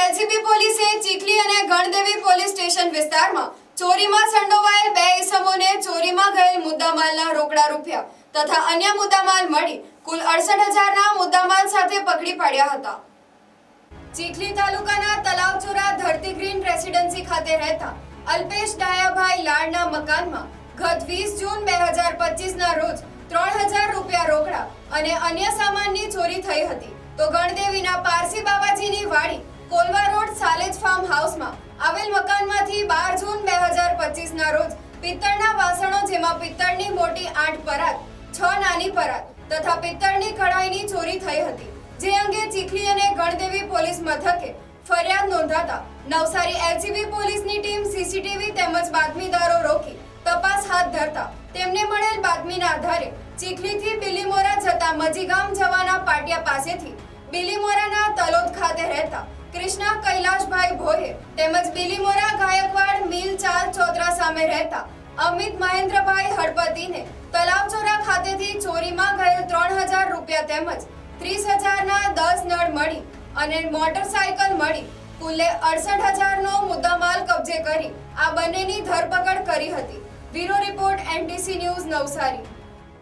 LCB પોલીસે ચીખલી અને Gandevi police station વિસ્તારમાં ચોરીમાં સંડોવાયેલ બે ઇસમોને ચોરીમાં ગયેલ મુદ્દામાલના રોકડા રૂપિયા તથા અન્ય મુદ્દામાલ મળી કુલ અડસઠ હજારના મુદ્દામાલ સાથે પકડી પાડ્યા હતા. ચીખલી તાલુકાના તલાવચોરા ધરતી ગ્રીન રેસિડેન્સી ખાતે રહેતા અલ્પેશ ડાયાભાઈ લાડના મકાનમાં ગત વીસ જૂન બે હજાર પચીસના રોજ ત્રણ હજાર રૂપિયા રોકડા અને અન્ય સામાનની ચોરી થઈ હતી. તો ગણદેવીના પારસી હજાર રોજ પિત્તળના વાસણો જેમાં પિત્તળની મોટી આઠ પરાત છ નાની પરાત તથા પિત્તળની કડાઈની ચોરી થઈ હતી. જે અંગે ચીખલી અને ગણદેવી પોલીસ મથકે ફરિયાદ નોંધાતા નવસારી એલસીબી પોલીસની ટીમ સીસીટીવી તેમજ બાતમીદારો રોકી તપાસ હાથ ધરતા તેમને મળેલ બાતમીના આધારે ચીખલીથી બિલીમોરા જતા મજીગામ જવાના પાટિયા પાસેથી બિલીમોરાના તલોદ ખાતે રહેતા કૃષ્ણા કૈલાશભાઈ ભોએ તેમજ બિલીમોરા સામે રહેતા અમિત મહેન્દ્રભાઈ હળપતિને તલાવચોરા ખાતેથી ચોરીમાં ગયેલ ત્રણ હજાર રૂપિયા તેમજ ત્રીસ હજારના દસ નળ મળી અને મોટરસાયકલ મળી. કુલે અડસઠ હજારનો મુદ્દામાલ કબજે કરી આ બંનેની ધરપકડ કરી હતી. Bureau report NTC news Navsari.